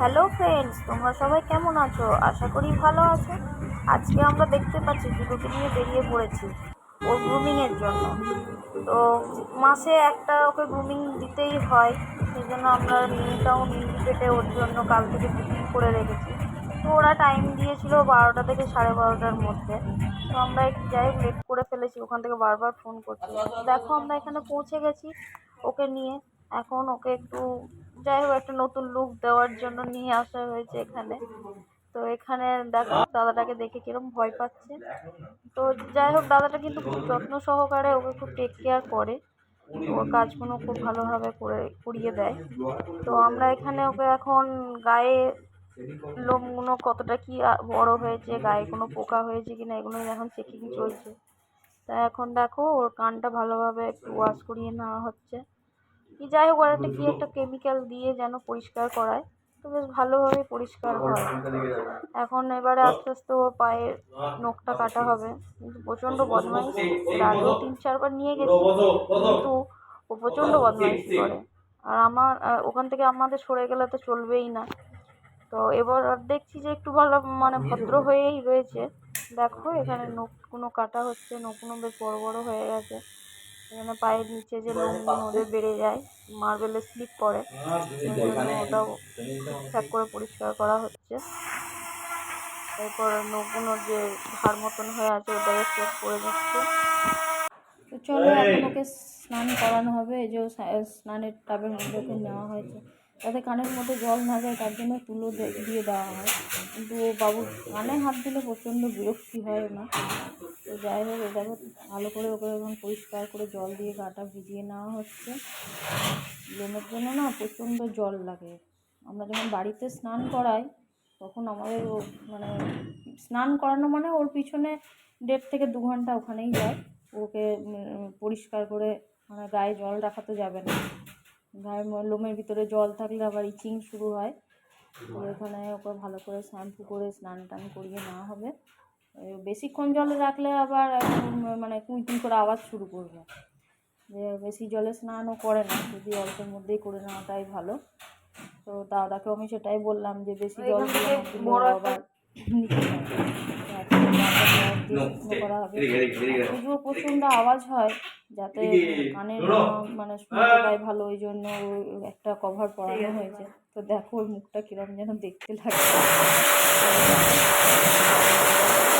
Hello friends তোমরা সবাই কেমন আছো? আশা করি ভালো আছো। আজকে আমরা দেখতে পাচ্ছি দুটোকে নিয়ে বেরিয়ে পড়েছি ওর গ্রুমিংয়ের জন্য। তো মাসে একটা ওকে গ্রুমিং দিতেই হয় সেই জন্য আমরা নিমটাও নিম কেটে ওর জন্য কাল থেকে বুকিং করে রেখেছি। তো ওরা টাইম দিয়েছিল বারোটা থেকে সাড়ে বারোটার মধ্যে। তো আমরা একটু যাই লেট করে ফেলেছি, ওখান থেকে বারবার ফোন করছি। দেখো আমরা এখানে পৌঁছে গেছি ওকে নিয়ে। এখন ওকে একটু যাই হোক, একটা নতুন লুক দেওয়ার জন্য নিয়ে আসা হয়েছে এখানে। তো এখানে দেখো, দাদাটাকে দেখে কিরম ভয় পাচ্ছে। তো যাই হোক, দাদাটা কিন্তু খুব যত্ন সহকারে ওকে খুব টেক কেয়ার করে। ওর কাজগুলো খুব ভালোভাবে করে, করিয়ে দেয়। তো আমরা এখানে ওকে এখন গায়ে লোমগুলো কতটা কি বড় হয়েছে, গায়ে কোনো পোকা হয়েছে কি না এগুলো এখন চেকিং চলছে। তা এখন দেখো, ওর কানটা ভালোভাবে একটু ওয়াশ করিয়ে নেওয়া হচ্ছে। কি যাই হোক একটা কি একটা কেমিক্যাল দিয়ে যেন পরিষ্কার করায়। তো বেশ ভালোভাবে পরিষ্কার হয়। এখন এবারে আস্তে আস্তে ও পায়ের নখটা কাটা হবে। কিন্তু প্রচণ্ড বদমাইশ। আগেও তিন চারবার নিয়ে গেছি। কিন্তু ও প্রচণ্ড বদমাইশ করে। আর আমার ওখান থেকে আমাদের সরে গেলে তো চলবেই না। তো এবার আর দেখছি যে একটু ভালো মানে ভদ্র হয়েই রয়েছে। দেখো এখানে নখগুলো কাটা হচ্ছে নখগুলো বেশ বড় বড় হয়ে গেছে। এখানে পায়ের নিচে যে লোমগুলো ওদের বেড়ে যায় মার্বেলে স্লিপ করে ওটাও ঠিকঠাক করে পরিষ্কার করা হচ্ছে। এরপর নখগুলোর যে ভার মতন হয়ে আছে ওটাকে সেট করে দিচ্ছে। তো চলো এখন ওকে স্নান করানো হবে। এই যে স্নানের টাবের মধ্যে ওকে নেওয়া হয়েছে। যাতে কানের মধ্যে জল না যায় তার জন্য তুলো দিয়ে দেওয়া হয়। কিন্তু ও বাবুর কানে হাত দিলে প্রচণ্ড বিরক্তি হয় না। যাই হোক এটাকে ভালো করে ওকে এখন পরিষ্কার করে জল দিয়ে গাটা ভিজিয়ে নেওয়া হচ্ছে। লোমের জন্য না প্রচণ্ড জল লাগে। আমরা যখন বাড়িতে স্নান করাই, তখন আমাদের মানে স্নান করানো মানে ওর পিছনে দেড় থেকে দু ঘণ্টা ওখানেই যায়। ওকে পরিষ্কার করে মানে গায়ে জল রাখা তো যাবে না। গায়ে লোমের ভিতরে জল থাকলে আবার ইচিং শুরু হয়। ওখানে ওকে ভালো করে শ্যাম্পু করে স্নান টান করিয়ে নেওয়া হবে। বেশিক্ষণ জলে রাখলে আবার মানে কুই কুই করে আওয়াজ শুরু করবে। যে বেশি জলে স্নানও করে না যদি অল্পের মধ্যেই করে নেওয়াটাই ভালো। তো দাদাকেও আমি সেটাই বললাম যে বেশি জল আবার দাদাকে করা হবে। যদিও প্রচণ্ড আওয়াজ হয় যাতে কানের মানে শুনতে পায় ভালো ওই জন্য ওই একটা কভার পরানো হয়েছে। তো দেখো ওর মুখটা কিরম যেন দেখতে লাগছে।